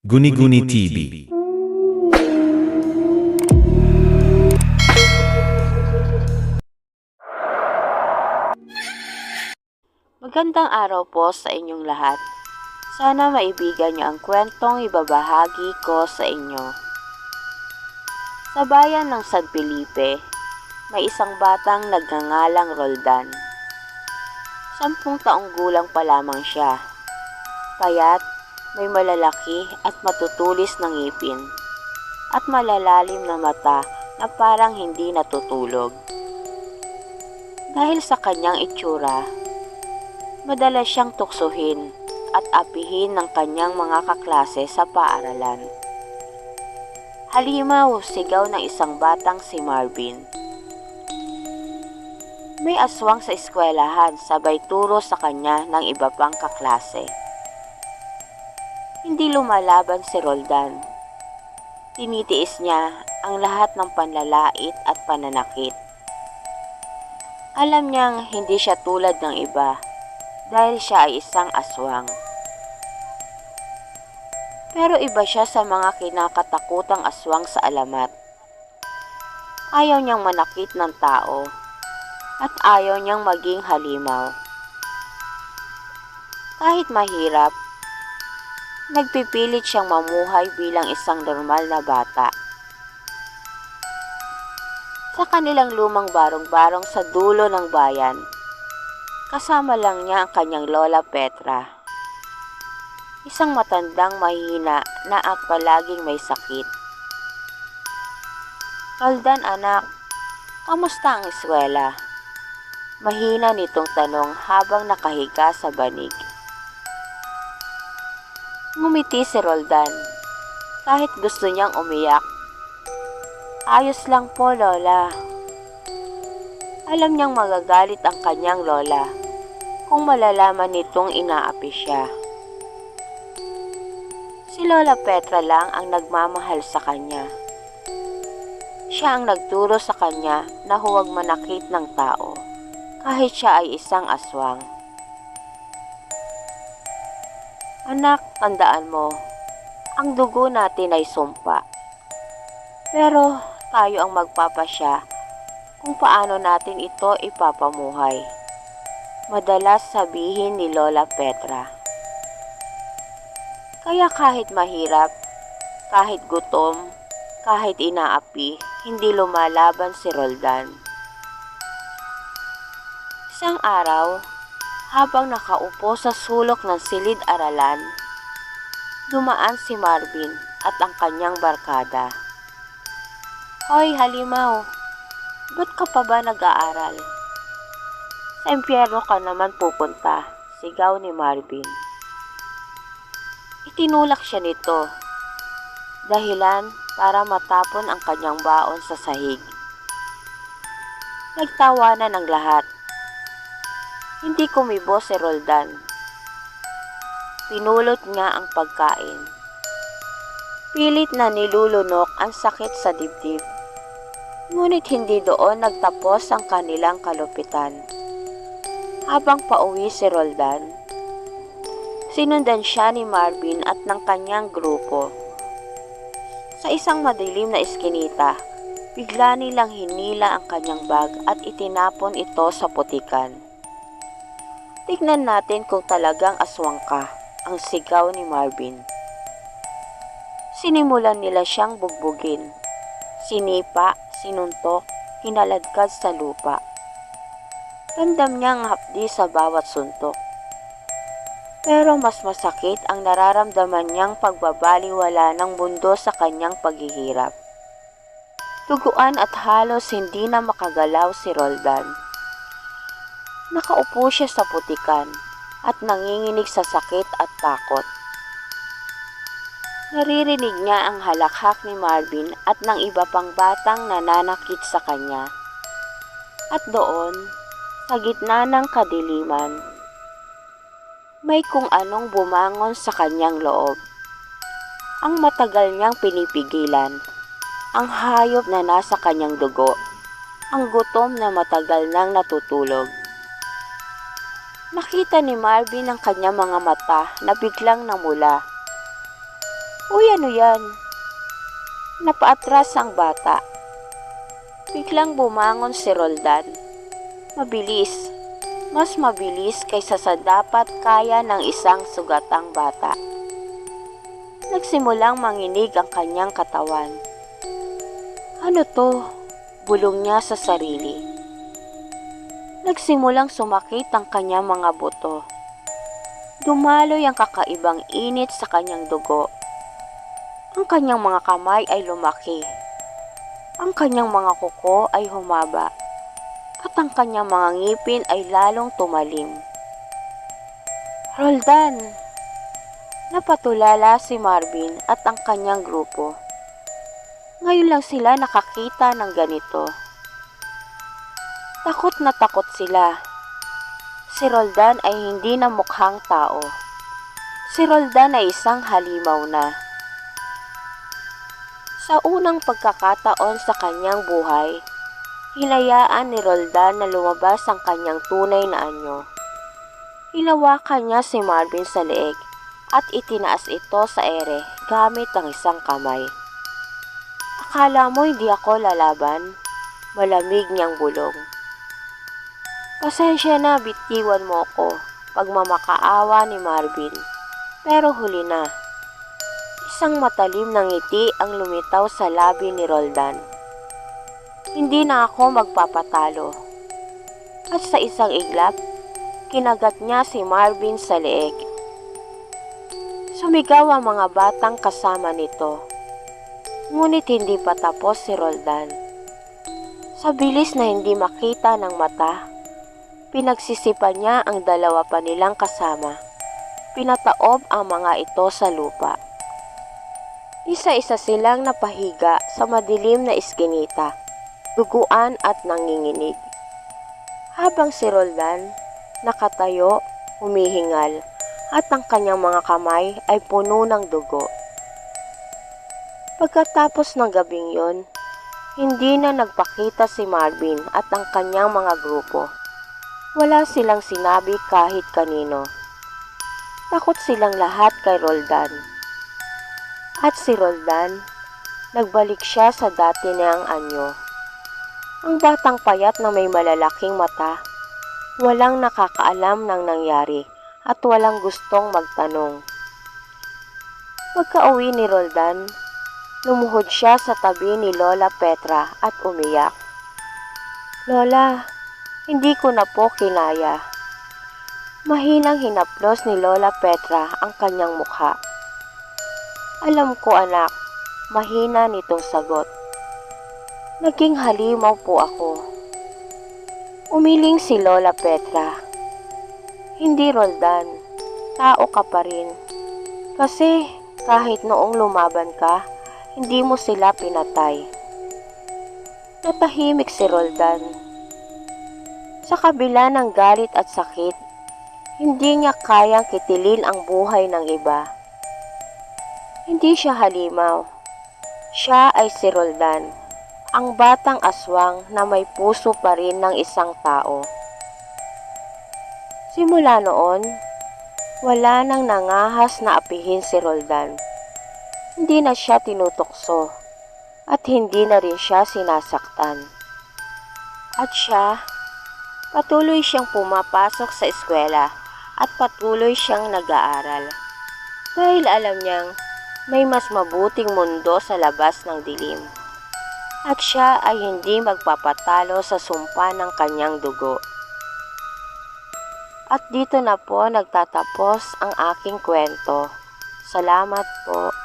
Guni-Guni TV. Magandang araw po sa inyong lahat. Sana maibigan niyo ang kwentong ibabahagi ko sa inyo. Sa bayan ng San Felipe, may isang batang nagngangalang Roldan. Sampung taong gulang pa lamang siya. Payat, may malalaki at matutulis na ngipin. At malalalim na mata na parang hindi natutulog. Dahil sa kanyang itsura, Madalas siyang tuksuhin at apihin ng kanyang mga kaklase sa paaralan. Halimaw, sigaw ng isang batang si Marvin. May aswang sa eskwelahan sabay turo sa kanya ng iba pang kaklase. Hindi lumalaban si Roldan. Tinitiis niya ang lahat ng panlalait at pananakit. Alam niyang hindi siya tulad ng iba dahil siya ay isang aswang. Pero iba siya sa mga kinakatakutang aswang sa alamat. Ayaw niyang manakit ng tao at ayaw niyang maging halimaw. Kahit mahirap, nagpipilit siyang mamuhay bilang isang normal na bata. Sa kanilang lumang barong-barong sa dulo ng bayan, Kasama lang niya ang kanyang lola Petra. Isang matandang mahina na at palaging may sakit. Roldan anak, kamusta ang eskwela? Mahina nitong tanong habang nakahiga sa banig. Ngumiti si Roldan kahit gusto niyang umiyak. Ayos lang po, Lola. Alam niyang magagalit ang kanyang lola kung malalaman nitong inaapi siya. Si Lola Petra lang ang nagmamahal sa kanya. Siya ang nagturo sa kanya na huwag manakit ng tao kahit siya ay isang aswang. Anak, tandaan mo, ang dugo natin ay sumpa. Pero tayo ang magpapasya kung paano natin ito ipapamuhay. Madalas sabihin ni Lola Petra. Kaya kahit mahirap, kahit gutom, kahit inaapi, hindi lumalaban si Roldan. Isang araw, habang nakaupo sa sulok ng silid-aralan, dumaan si Marvin at ang kanyang barkada. Hoy, halimaw! Ba't ka pa ba nag-aaral? Sa impyerno ka naman pupunta, sigaw ni Marvin. Itinulak siya nito, dahilan para matapon ang kanyang baon sa sahig. Nagtawanan ang lahat. Hindi kumibo si Roldan. Pinulot niya ang pagkain. Pilit na nilulunok ang sakit sa dibdib. Ngunit hindi doon nagtapos ang kanilang kalupitan. Habang pauwi si Roldan, sinundan siya ni Marvin at ng kanyang grupo. Sa isang madilim na eskinita, bigla nilang hinila ang kanyang bag at itinapon ito sa putikan. Tignan natin kung talagang aswang ka, ang sigaw ni Marvin. Sinimulan nila siyang bugbugin. Sinipa, sinuntok, hinaladkad sa lupa. Ramdam niya ang hapdi sa bawat suntok. Pero mas masakit ang nararamdaman niyang pagbabaliwala ng mundo sa kanyang paghihirap. Tuguan at halos hindi na makagalaw si Roldan. Nakaupo siya sa putikan at nanginginig sa sakit at takot. Naririnig niya ang halakhak ni Marvin at ng iba pang batang nananakit sa kanya. At doon, sa gitna ng kadiliman, may kung anong bumangon sa kanyang loob. Ang matagal niyang pinipigilan, ang hayop na nasa kanyang dugo, ang gutom na matagal nang natutulog. Nakita ni Marvin ang kanyang mga mata na biglang namula Uy, ano yan? Napaatras ang bata. Biglang bumangon si Roldan. Mabilis. Mas mabilis kaysa sa dapat kaya ng isang sugatang bata. Nagsimulang manginig ang kanyang katawan. Ano to? Bulong niya sa sarili. Nagsimulang sumakit ang kanyang mga buto. Dumaloy ang kakaibang init sa kanyang dugo. Ang kanyang mga kamay ay lumaki. Ang kanyang mga kuko ay humaba. At ang kanyang mga ngipin ay lalong tumalim. Roldan! Napatulala si Marvin at ang kanyang grupo. Ngayon lang sila nakakita ng ganito. Takot na takot sila. Si Roldan ay hindi na mukhang tao. Si Roldan ay isang halimaw na. Sa unang pagkakataon sa kanyang buhay, hinayaan ni Roldan na lumabas ang kanyang tunay na anyo. Hinawakan niya si Marvin sa leeg at itinaas ito sa ere gamit ang isang kamay. Akala mo hindi ako lalaban? Malamig niyang bulong. Pasensya na bitiwan mo ko, pagmamakaawa ni Marvin. Pero huli na. Isang matalim na ngiti ang lumitaw sa labi ni Roldan. Hindi na ako magpapatalo. At sa isang iglap, kinagat niya si Marvin sa leeg. Sumigaw ang mga batang kasama nito. Ngunit hindi pa tapos si Roldan. Sa bilis na hindi makita ng mata, pinagsisipan niya ang dalawa pa nilang kasama. Pinataob ang mga ito sa lupa. Isa-isa silang napahiga sa madilim na iskinita, duguan at nanginginig. Habang si Roldan nakatayo, humihingal, at ang kanyang mga kamay ay puno ng dugo. Pagkatapos ng gabing yon, hindi na nagpakita si Marvin at ang kanyang mga grupo. Wala silang sinabi kahit kanino. Takot silang lahat kay Roldan. At si Roldan, nagbalik siya sa dati niyang anyo. Ang batang payat na may malalaking mata, walang nakakaalam ng nangyari at walang gustong magtanong. Pagka-uwi ni Roldan, lumuhod siya sa tabi ni Lola Petra at umiyak. Lola, hindi ko na po kinaya. Mahinang hinaplos ni Lola Petra ang kanyang mukha. Alam ko anak, mahina nitong sagot. Naging halimaw po ako. Umiling si Lola Petra. Hindi Roldan, tao ka pa rin. Kasi kahit noong lumaban ka, hindi mo sila pinatay. Natahimik si Roldan. Sa kabila ng galit at sakit, hindi niya kayang kitilin ang buhay ng iba. Hindi siya halimaw. Siya ay si Roldan, ang batang aswang na may puso pa rin ng isang tao. Simula noon, wala nang nangahas na apihin si Roldan. Hindi na siya tinutokso at hindi na rin siya sinasaktan. At siya, patuloy siyang pumapasok sa eskwela at patuloy siyang nag-aaral. Dahil alam niyang may mas mabuting mundo sa labas ng dilim. At siya ay hindi magpapatalo sa sumpa ng kanyang dugo. At dito na po nagtatapos ang aking kwento. Salamat po.